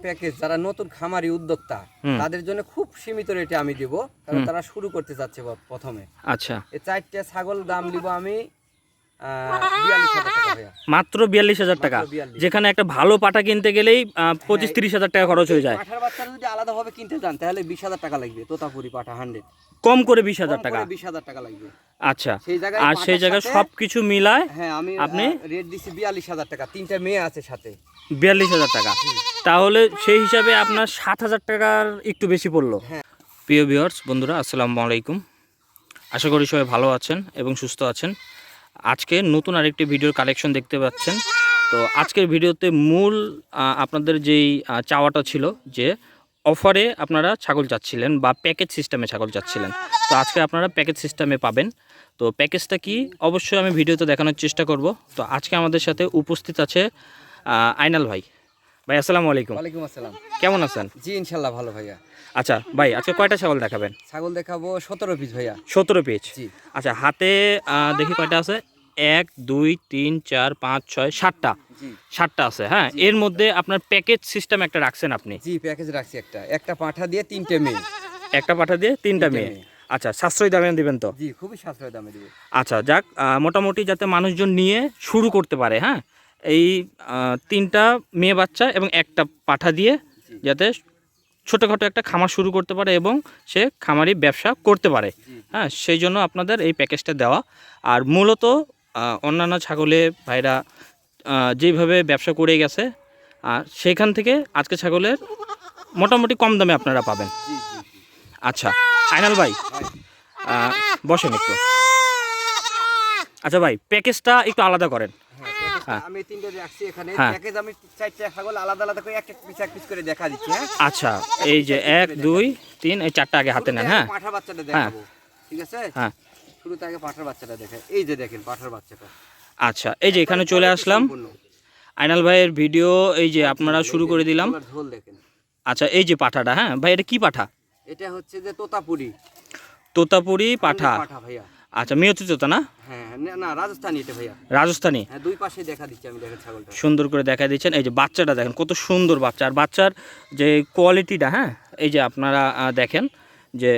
Package যারা নতুন খামারি উদ্যোক্তা তাদের জন্য খুব সীমিত রেটে আমি দিব কারণ তারা শুরু করতে চাচ্ছে প্রথমে। আচ্ছা। এই চারটে ছাগল দাম দিব আমি বিয়াল্লিশ হাজার টাকা ভাইয়া মাত্র বিয়াল্লিশ হাজার টাকা। যেখানে একটা ভালো পাটা কিনতে গেলেই পঁচিশ তিরিশ হাজার টাকা খরচ হয়ে যায়। পাঠার বাচ্চা যদি আলাদাভাবে কিনতে যান তাহলে বিশ হাজার টাকা লাগবে তোতাপুরি পাঠা হান্ড্রেড কম করে বিশ হাজার টাকা। বিশ হাজার টাকা লাগবে। আচ্ছা। আর সেই জায়গায় সব কিছু মিলায় হ্যাঁ আমি আপনি? রেট দিছি বিয়াল্লিশ হাজার টাকা। তিনটা মেয়ে আছে সাথে। বিয়াল্লিশ হাজার টাকা। তাহলে সেই হিসাবে আপনার সাত হাজার টাকার একটু বেশি পড়ল। হ্যাঁ। প্রিয় ভিউয়ার্স বন্ধুরা আসসালামু আলাইকুম। আশা করি সবাই ভালো আছেন এবং সুস্থ আছেন। আজকে নতুন আরেকটি ভিডিওর কালেকশন দেখতে পাচ্ছেন। তো আজকের ভিডিওতে মূল আপনাদের যেই চাওয়াটা ছিল যে অফারে আপনারা ছাগল চাচ্ছিলেন বা প্যাকেজ সিস্টেমে ছাগল চাচ্ছিলেন। তো আজকে আপনারা প্যাকেজ সিস্টেমে পাবেন। তো প্যাকেজটা কি? অবশ্যই আমি ভিডিওতে দেখানোর চেষ্টা করব। তো আজকে আমাদের সাথে উপস্থিত আছে আইনাল ভাই। ভাই আসসালামু আলাইকুম। ওয়ালাইকুম আসসালাম। কেমন আছেন? জি ইনশাল্লাহ ভালো ভাইয়া। আচ্ছা ভাই আজকে কয়টা ছাগল দেখাবেন? ছাগল দেখাবো সতেরো পিস ভাইয়া। সতেরো পিস জি। আচ্ছা হাতে দেখি কয়টা আছে। এক দুই তিন চার পাঁচ ছয় সাতটা। সাতটা আছে হ্যাঁ? এর মধ্যে আপনার প্যাকেজ সিস্টেম একটা রাখছেন আপনি। জি প্যাকেজ রাখছি একটা। একটা পাঠা দিয়ে তিনটে মেয়ে। একটা পাঠা দিয়ে তিনটা মেয়ে। আচ্ছা সাশ্রয়ী দামে দিবেন তো? জি খুবই সাশ্রয় দামে দিব। আচ্ছা যাক মোটামুটি যাতে মানুষজন নিয়ে শুরু করতে পারে হ্যাঁ? এই তিনটা মেয়ে বাচ্চা এবং একটা পাঠা দিয়ে যাতে ছোটোখাটো একটা খামার শুরু করতে পারে এবং সে খামারি ব্যবসা করতে পারে হ্যাঁ? সেই জন্য আপনাদের এই প্যাকেজটা দেওয়া। আর মূলত অন্যান্য ছাগলে ভাইরা আহ, যেইভাবে ব্যবসা করে গেছে আর সেইখান থেকে আজকে ছাগলের মোটামুটি কম দামে আপনারা পাবেন। আচ্ছা আইনাল ভাই বসেন একটু। আচ্ছা ভাই প্যাকেজটা একটু আলাদা করেন। হ্যাঁ, হ্যাঁ। আমি তিনটে রাখছি এখানে। হ্যাঁ। প্যাকেজ আমি চারটে ছাগল আলাদা আলাদা করে এক এক পিস এক পিস করে দেখা দিচ্ছি হ্যাঁ। আচ্ছা এই যে এক দুই তিন এই চারটা আগে হাতে নেন হ্যাঁ। আগে বাচ্চাটা দেখাবো। ঠিক আছে? হ্যাঁ। শুরুতে আগে পাঠার বাচ্চাটা দেখে। এই যে দেখেন পাঠার বাচ্চাটা। আচ্ছা এই যে এখানে চলে আসলাম। আইনাল ভাইয়ের ভিডিও এই যে আপনারা শুরু করে দিলাম। ঝোল দেখেন। আচ্ছা এই যে পাঠাটা হ্যাঁ ভাই এটা কি পাঠা? এটা হচ্ছে যে তোতাপুরি। তোতাপুরি পাঠা। পাঠা ভাইয়া। আচ্ছা মেয়তি তোতা না? হ্যাঁ না, না রাজস্থানি এটা ভাইয়া। রাজস্থানী? হ্যাঁ দুই পাশে দেখা দিচ্ছি আমি দেখেন ছাগলটা। সুন্দর করে দেখা দিচ্ছেন। এই যে বাচ্চাটা দেখেন কত সুন্দর বাচ্চা। আর বাচ্চার যে কোয়ালিটিটা হ্যাঁ এই যে আপনারা দেখেন যে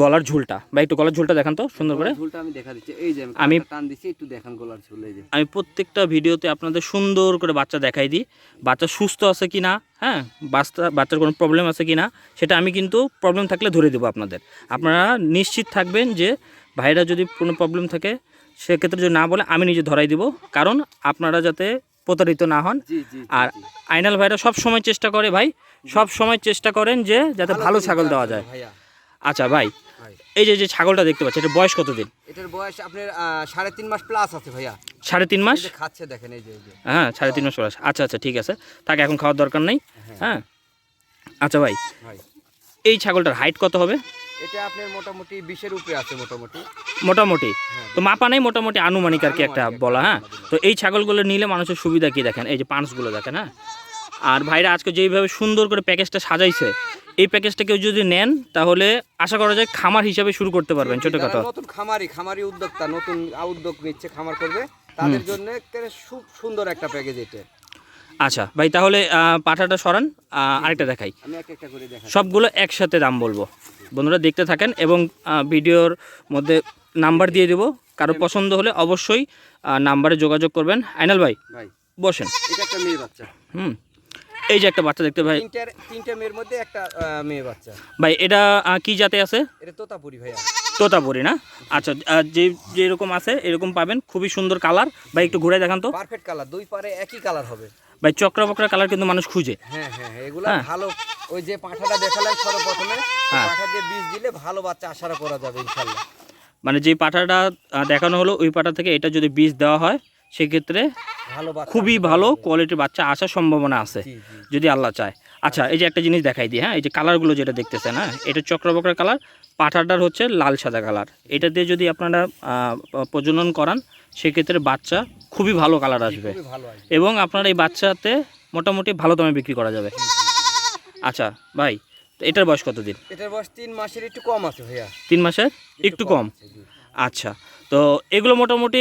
গলার ঝুলটা। বা একটু গলার ঝুলটা দেখান তো সুন্দর করে। ঝোলটা আমি দেখা দিচ্ছি। এই যে আমি টান দিচ্ছি একটু দেখেন গলার ঝোল এই যে। আমি প্রত্যেকটা ভিডিওতে আপনাদের সুন্দর করে বাচ্চা দেখাই দিই। বাচ্চা সুস্থ আছে কি না হ্যাঁ? বাচ্চা বাচ্চার কোনো প্রবলেম আছে কি না সেটা আমি কিন্তু প্রবলেম থাকলে ধরে দেবো আপনাদের। আপনারা নিশ্চিত থাকবেন যে ভাইরা যদি কোনো প্রবলেম থাকে সেক্ষেত্রে যদি না বলে আমি নিজে ধরাই দিব। কারণ আপনারা যাতে প্রতারিত না হন। আর আইনাল ভাইরা সব সময় চেষ্টা করে ভাই সব সময় চেষ্টা করেন যে যাতে ভালো ছাগল দেওয়া যায়। ভাইয়া। আচ্ছা ভাই। এই যে যে ছাগলটা দেখতে পাচ্ছি এটা বয়স কতদিন? এটার বয়স আপনার সাড়ে তিন মাস প্লাস আছে ভাইয়া। সাড়ে তিন মাস? খাচ্ছে দেখেন এই যে হ্যাঁ সাড়ে তিন মাস প্লাস আচ্ছা আচ্ছা ঠিক আছে। তাকে এখন খাওয়ার দরকার নেই। হ্যাঁ। আচ্ছা ভাই। এই ছাগলটার হাইট কত হবে? এটা আপনার মোটামুটি বিশের উপরে আছে মোটামুটি। মোটামুটি। হ্যাঁ। তো মাপা নেই মোটামুটি আনুমানিক আর কি একটা বলা হ্যাঁ? তো এই ছাগলগুলো নিলে মানুষের সুবিধা কি দেখেন? এই যে পাঁচগুলো দেখেন হ্যাঁ? আর ভাইরা আজকে যেইভাবে সুন্দর করে প্যাকেজটা সাজাইছে এই প্যাকেজটা কেউ যদি নেন তাহলে আশা করা যায় খামার হিসাবে শুরু করতে পারবেন ছোটোখাটো। নতুন খামারি খামারি উদ্যোক্তা নতুন উদ্যোগ নিচ্ছে খামার করবে তাদের জন্য খুব সুন্দর একটা প্যাকেজ এটা। আচ্ছা ভাই তাহলে পাঠাটা সরান আরেকটা দেখাই। সবগুলো একসাথে দাম বলব। বন্ধুরা দেখতে থাকেন এবং ভিডিওর মধ্যে নাম্বার দিয়ে দেবো। কারও পছন্দ হলে অবশ্যই নাম্বারে যোগাযোগ করবেন। আইনাল ভাই ভাই। বসেন। এটা একটা মেয়ে বাচ্চা। হুম। এই যে একটা বাচ্চা দেখতে ভাই তিনটার তিনটা মেয়ের মধ্যে একটা মেয়ে বাচ্চা। ভাই এটা কি জাতে আছে? এটা তোতাপুরি ভাইয়া। তোতাপুরি না? আচ্ছা যে যেরকম আছে এরকম পাবেন। খুবই সুন্দর কালার। ভাই একটু ঘুরে দেখান তো। পারফেক্ট কালার দুই পারে একই কালার হবে। ভাই চক্রা বকরা কালার কিন্তু মানুষ খুঁজে। হ্যাঁ হ্যাঁ হ্যাঁ এগুলা হ্যাঁ। ভালো। ওই যে পাঠাটা দেখালেন সর্বপ্রথমে হ্যাঁ। পাঠা দিয়ে বীজ দিলে ভালো বাচ্চা আশা করা যাবে ইনশাল্লাহ। মানে যে পাঠাটা দেখানো হলো ওই পাঠা থেকে এটা যদি বীজ দেওয়া হয় সেক্ষেত্রে ভালো খুবই ভালো কোয়ালিটির বাচ্চা আসার সম্ভাবনা আছে যদি আল্লাহ চায়। আচ্ছা এই যে একটা জিনিস দেখাই দিই হ্যাঁ? এই যে কালারগুলো যেটা দেখতেছেন হ্যাঁ? এটা চক্রবকরা কালার পাঠাটার হচ্ছে লাল সাদা কালার এটা দিয়ে যদি আপনারা প্রজনন করান সেক্ষেত্রে বাচ্চা খুবই ভালো কালার আসবে। এবং আপনার এই বাচ্চাতে মোটামুটি ভালো দামে বিক্রি করা যাবে। আচ্ছা ভাই তো এটার বয়স কত দিন? এটার বয়স তিন মাসের একটু কম আছে ভাইয়া। তিন মাসের? একটু কম আচ্ছা তো এগুলো মোটামুটি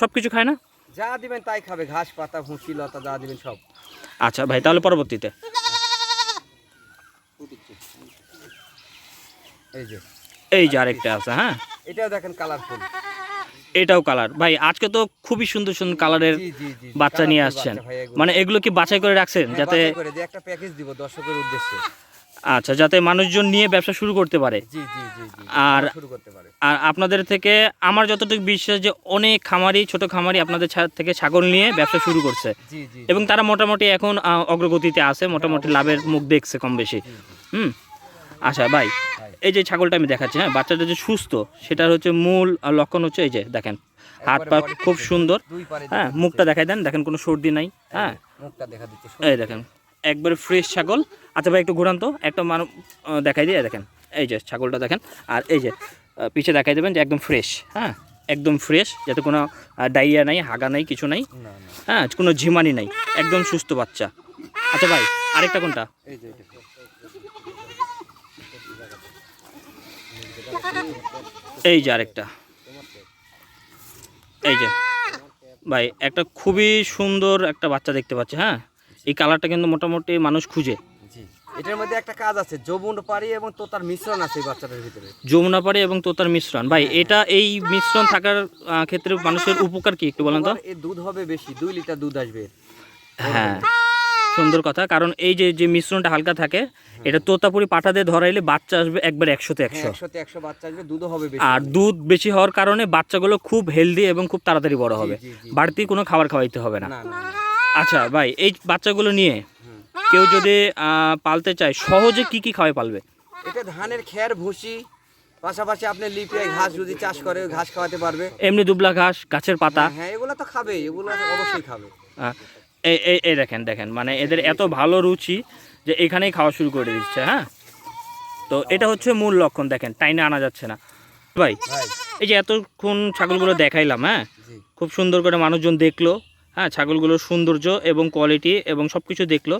সব কিছু খায় না? যা দিবেন তাই খাবে ঘাস পাতা ভুসি লতা যা দিবেন সব। আচ্ছা ভাই তাহলে পরবর্তীতে। এই যে। এই যে আরেকটা আছে হ্যাঁ? এটাও দেখেন কালারফুল এটাও কালার ভাই আজকে তো খুবই সুন্দর সুন্দর কালারের বাচ্চা নিয়ে আসছেন। মানে এগুলো কি বাছাই করে রাখছেন হ্যাঁ, যাতে একটা প্যাকেজ দিব দর্শকের উদ্দেশ্যে। আচ্ছা যাতে মানুষজন নিয়ে ব্যবসা শুরু করতে পারে। আর শুরু করতে পারে। আর আপনাদের থেকে আমার যতটুকু বিশ্বাস যে অনেক খামারি ছোট খামারি আপনাদের থেকে ছাগল নিয়ে ব্যবসা শুরু করছে। এবং তারা মোটামুটি এখন অগ্রগতিতে আছে মোটামুটি লাভের মুখ দেখছে কম বেশি। হুম? আচ্ছা ভাই। এই যে ছাগলটা আমি দেখাচ্ছি হ্যাঁ বাচ্চাটা যে সুস্থ সেটার হচ্ছে মূল লক্ষণ হচ্ছে এই যে দেখেন হাত পা খুব সুন্দর। হ্যাঁ মুখটা দেখাই দেন দেখেন কোনো সর্দি নাই হ্যাঁ। মুখটা দেখা দিচ্ছে এই দেখেন একবারে ফ্রেশ ছাগল। আচ্ছা ভাই একটু ঘুরান তো একটা মানুষ দেখাই দিয়ে দেখেন এই যে ছাগলটা দেখেন আর এই যে পিছে দেখাই দেবেন যে একদম ফ্রেশ হ্যাঁ? একদম ফ্রেশ যাতে কোনো ডাইয়া নাই হাগা নাই কিছু নাই হ্যাঁ? কোনো ঝিমানি নাই একদম সুস্থ বাচ্চা। আচ্ছা ভাই আরেকটা কোনটা? এই যে আরেকটা। এই যে। ভাই একটা খুবই সুন্দর একটা বাচ্চা দেখতে পাচ্ছি হ্যাঁ? এই কালারটা কিন্তু মোটামুটি মানুষ খুঁজে। এটার মধ্যে একটা কাজ আছে যৌবন পারি এবং তোতার মিশ্রণ আছে এই বাচ্চাটার ভিতরে। যমুনা পাড়ে এবং তোতার মিশ্রণ। ভাই এটা এই মিশ্রণ থাকার ক্ষেত্রে মানুষের উপকার কি একটু বলেন তো? এর দুধ হবে বেশি দুই লিটার দুধ আসবে। হ্যাঁ। সুন্দর কথা কারণ এই যে যে মিশ্রণটা হালকা থাকে এটা তোতাপুরি পাঠা দিয়ে ধরাইলে বাচ্চা আসবে একবার একশোতে হ্যাঁ একশো। একশোতে একশো বাচ্চা আসবে দুধও হবে আর দুধ বেশি হওয়ার কারণে বাচ্চাগুলো খুব হেলদি এবং খুব তাড়াতাড়ি বড় হবে। বাড়তি কোনো খাবার খাওয়াইতে হবে না। আচ্ছা ভাই এই বাচ্চাগুলো নিয়ে। কেউ যদি পালতে চায় সহজে কি কি খাওয়াই পালবে? এটা ধানের খের ভুসি পাশাপাশি আপনি লিপিয়ায় ঘাস যদি চাষ করে ঘাস খাওয়াতে পারবে। এমনি দুবলা ঘাস গাছের পাতা? হ্যাঁ, হ্যাঁ এগুলো তো খাবে এগুলো অবশ্যই খাবে। এই এই এই দেখেন দেখেন মানে এদের এত ভালো রুচি যে এখানেই খাওয়া শুরু করে দিচ্ছে হ্যাঁ? তো এটা হচ্ছে মূল লক্ষণ দেখেন টাইনে আনা যাচ্ছে না। ভাই ভাই। এই যে এতক্ষণ ছাগলগুলো দেখাইলাম হ্যাঁ? খুব সুন্দর করে মানুষজন দেখল হ্যাঁ ছাগলগুলোর সৌন্দর্য এবং কোয়ালিটি এবং সব কিছু দেখল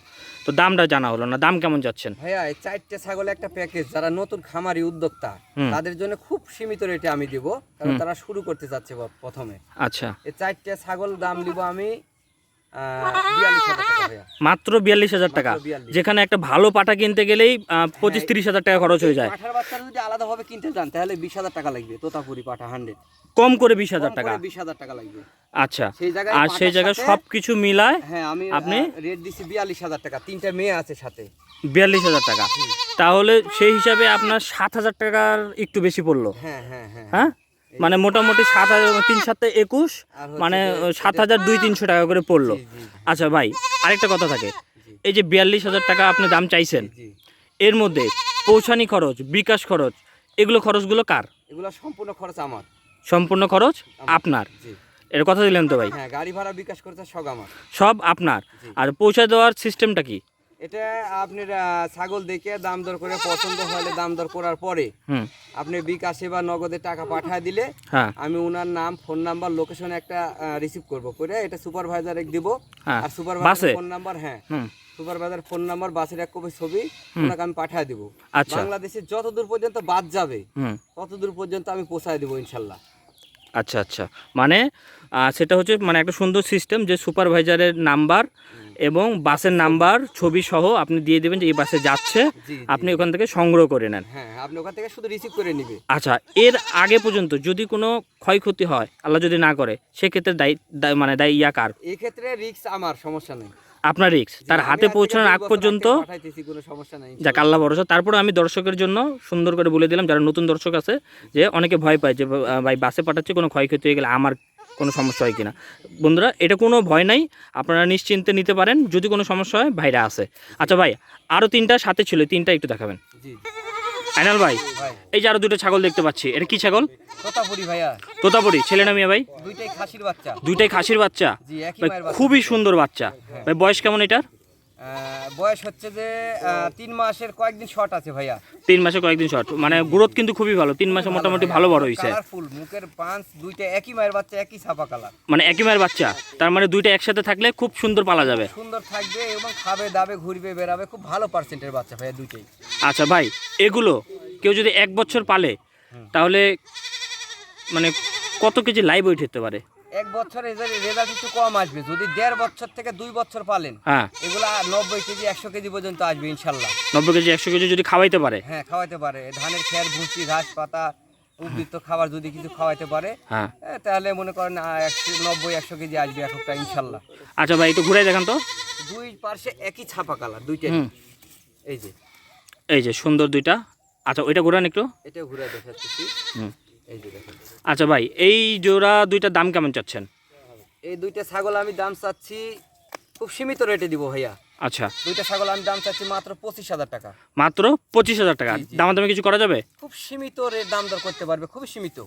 তো দামটা জানা হলো না। দাম কেমন যাচ্ছেন? ভাইয়া এই চারটে ছাগল একটা প্যাকেজ যারা নতুন খামারি উদ্যোক্তা তাদের জন্য খুব সীমিত রেটে আমি দিব কারণ তারা শুরু করতে যাচ্ছে প্রথমে। আচ্ছা। এই চারটে ছাগল দাম দিব আমি বিয়াল্লিশ হাজার টাকা ভাইয়া মাত্র বিয়াল্লিশ হাজার টাকা। যেখানে একটা ভালো পাটা কিনতে গেলেই পঁচিশ তিরিশ হাজার টাকা খরচ হয়ে যায়। পাঠার বাচ্চা যদি আলাদাভাবে কিনতে যান তাহলে বিশ হাজার টাকা লাগবে তোতাপুরি পাঠা হান্ড্রেড কম করে বিশ হাজার টাকা। বিশ হাজার টাকা লাগবে। আচ্ছা আর সেই জায়গায় সব কিছু মিলায় হ্যাঁ আমি আপনি? রেট দিছি বিয়াল্লিশ হাজার টাকা তিনটা মেয়ে আছে সাথে। বিয়াল্লিশ হাজার টাকা। তাহলে সেই হিসাবে আপনার সাত হাজার টাকার একটু বেশি পড়ল। হ্যাঁ হ্যাঁ হ্যাঁ। হ্যাঁ? মানে মোটামুটি সাত হাজার তিন সাতটা একুশ মানে সাত হাজার দুই তিনশো টাকা করে পড়ল। আচ্ছা ভাই আরেকটা কথা থাকে। এই যে বিয়াল্লিশ হাজার টাকা আপনি দাম চাইছেন এর মধ্যে পৌঁছানি খরচ বিকাশ খরচ এগুলো খরচগুলো কার? এগুলো সম্পূর্ণ খরচ আমার। সম্পূর্ণ খরচ আপনার। এর কথা দিলেন তো ভাই? হ্যাঁ গাড়ি ভাড়া বিকাশ করতে সব আমার। সব আপনার। আর পৌঁছে দেওয়ার সিস্টেমটা কি? এটা আপনার ছাগল দেখে দাম দর করে পছন্দ হলে দাম দর করার পরে আপনি বিকাশে বা নগদে টাকা পাঠিয়ে দিলে হ্যাঁ। আমি ওনার নাম ফোন নাম্বার লোকেশন একটা রিসিভ করব। করে এটা সুপারভাইজার দিব। হ্যাঁ। আর সুপারভাইজার ফোন নাম্বার হ্যাঁ। সুপারভাইজার ফোন নাম্বার বাসের এক কপি ছবি ওনাকে আমি পাঠিয়ে দিব। আচ্ছা। বাংলাদেশে যত দূর পর্যন্ত বাদ যাবে হুম। তত দূর পর্যন্ত আমি পৌঁছায় দেবো ইনশাল্লাহ। আচ্ছা আচ্ছা। মানে সেটা হচ্ছে মানে একটা সুন্দর সিস্টেম যে সুপারভাইজারের নাম্বার এবং বাসের নাম্বার ছবি সহ আপনি দিয়ে দেবেন যে এই বাসে যাচ্ছে। আপনি ওখান থেকে সংগ্রহ করে নেন। হ্যাঁ আপনি ওখান থেকে শুধু রিসিভ করে নিবে। আচ্ছা এর আগে পর্যন্ত যদি কোনো ক্ষয়ক্ষতি হয় আল্লাহ যদি না করে সেক্ষেত্রে দায়ী দায়- মানে দায়ী ইয়া কার? এই ক্ষেত্রে রিস্ক আমার সমস্যা নেই। আপনার রিক্স তার হাতে পৌঁছানোর আগ পর্যন্ত যাক আল্লাহ ভরসা। তারপরে আমি দর্শকের জন্য সুন্দর করে বলে দিলাম যারা নতুন দর্শক আছে যে অনেকে ভয় পায় যে ভাই বাসে পাঠাচ্ছে কোনো ক্ষয়ক্ষতি হয়ে গেলে আমার কোনো সমস্যা হয় কি না বন্ধুরা এটা কোনো ভয় নাই আপনারা নিশ্চিন্তে নিতে পারেন যদি কোনো সমস্যা হয় ভাইরা আছে। আচ্ছা ভাই আরও তিনটা সাথে ছিল তিনটা একটু দেখাবেন। আইনাল ভাই এই যে আরও দুটো ছাগল দেখতে পাচ্ছি এটা কি ছাগল? তোতাপুরি ভাইয়া। তোতাপুরি ছেলে না মেয়ে ভাই? দুইটাই খাসির বাচ্চা। দুইটাই খাসির বাচ্চা? খুবই সুন্দর বাচ্চা। ভাই বয়স কেমন এটার? বয়স হচ্ছে যে তিন মাসের কয়েকদিন শর্ট আছে ভাইয়া। তিন মাসে কয়েকদিন শর্ট মানে গ্রোথ কিন্তু খুবই ভালো। তিন মাসে মোটামুটি ভালো বড় হয়েছে কালারফুল মুখের পাঁচ দুইটা একই মায়ের বাচ্চা একই ছাপা কালার মানে একই মায়ের বাচ্চা। তার মানে দুইটা একসাথে থাকলে খুব সুন্দর পালা যাবে। সুন্দর থাকবে এবং খাবে দাবে ঘুরবে বেড়াবে খুব ভালো পার্সেন্টের বাচ্চা ভাইয়া দুইটাই। আচ্ছা ভাই এগুলো কেউ যদি এক বছর পালে তাহলে মানে কত কেজি লাইভ ওয়েট হতে পারে? এক বছর রেজাল্ট একটু কম আসবে যদি দেড় বছর থেকে দুই বছর পালেন হ্যাঁ। এগুলা নব্বই কেজি একশো কেজি পর্যন্ত আসবে ইনশাল্লাহ। নব্বই কেজি একশো কেজি যদি খাওয়াইতে পারে? হ্যাঁ খাওয়াইতে পারে। ধানের খের ভুসি ঘাস পাতা উদ্বৃত্ত খাবার যদি কিছু খাওয়াইতে পারে হ্যাঁ। তাহলে মনে করেন একশো নব্বই একশো কেজি আসবে একটা ইনশাল্লাহ। আচ্ছা ভাই একটু ঘুরাই দেখান তো। দুই পার্শ্বে একই ছাপা কালার দুইটা এই যে। এই যে সুন্দর দুইটা। আচ্ছা ওইটা ঘুরান একটু। এটা ঘুরে দেখাচ্ছি। হুম। আচ্ছা ভাই এই জোড়া দুইটার দাম কেমন চাচ্ছেন? এই দুইটা ছাগল আমি দাম চাচ্ছি খুব সীমিত রেটে দিব ভাইয়া। আচ্ছা। দুইটা ছাগল আমি দাম চাচ্ছি মাত্র পঁচিশ হাজার টাকা। মাত্র পঁচিশ হাজার টাকা। জি। দামাদামি কিছু করা যাবে? খুব সীমিত রেট দাম দর করতে পারবে খুবই সীমিত।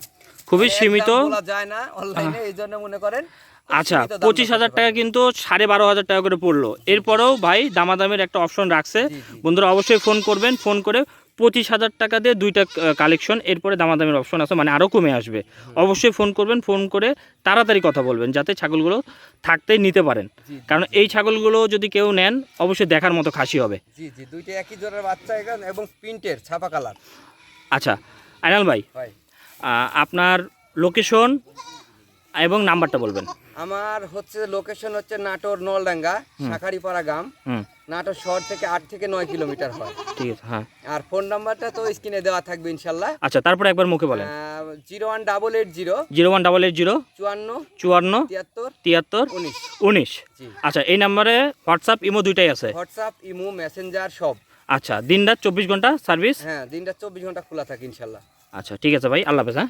খুবই সীমিত। বলা যায় না অনলাইনে এই জন্য মনে করেন আচ্ছা দাম পঁচিশ হাজার টাকা কিন্তু সাড়ে বারো হাজার টাকা করে পড়ল। এরপরেও ভাই দামাদামের একটা অপশন রাখছে। বন্ধুরা অবশ্যই ফোন করবেন ফোন করে পঁচিশ হাজার টাকা দিয়ে দুইটা কালেকশন এরপরে দামাদামের অপশন আছে মানে আরও কমে আসবে। অবশ্যই ফোন করবেন ফোন করে তাড়াতাড়ি কথা বলবেন যাতে ছাগলগুলো থাকতেই নিতে পারেন। কারণ এই ছাগলগুলো যদি কেউ নেন অবশ্যই দেখার মতো খাসি হবে। জি জি দুইটা একই জোড়ার বাচ্চা এবং প্রিন্টের ছাপা কালার। আচ্ছা আইনাল ভাই আপনার লোকেশন এবং নাম্বারটা বলবেন। আমার হচ্ছে লোকেশন হচ্ছে নাটোর নলডাঙ্গা শাখারিপাড়া গ্রাম। নাটোর শহর থেকে আট থেকে নয় কিলোমিটার হয়। ঠিক আছে হ্যাঁ। আর ফোন নাম্বারটা তো স্ক্রিনে দেওয়া থাকবে ইনশাল্লাহ। আচ্ছা তারপরে একবার মুখে বলেন। Zero one double eight zero zero one double eight zero চুয়ান্ন চুয়ান্ন তিয়াত্তর তিয়াত্তর উনিশ। উনিশ। আচ্ছা এই নাম্বারে হোয়াটসঅ্যাপ ইমো দুইটাই আছে? হোয়াটসঅ্যাপ ইমো মেসেঞ্জার সব। আচ্ছা দিন রাত চব্বিশ ঘণ্টা সার্ভিস? হ্যাঁ দিনটা চব্বিশ ঘণ্টা খোলা থাকে ইনশাল্লাহ। আচ্ছা ঠিক আছে ভাই আল্লাহ হাফেজ হ্যাঁ।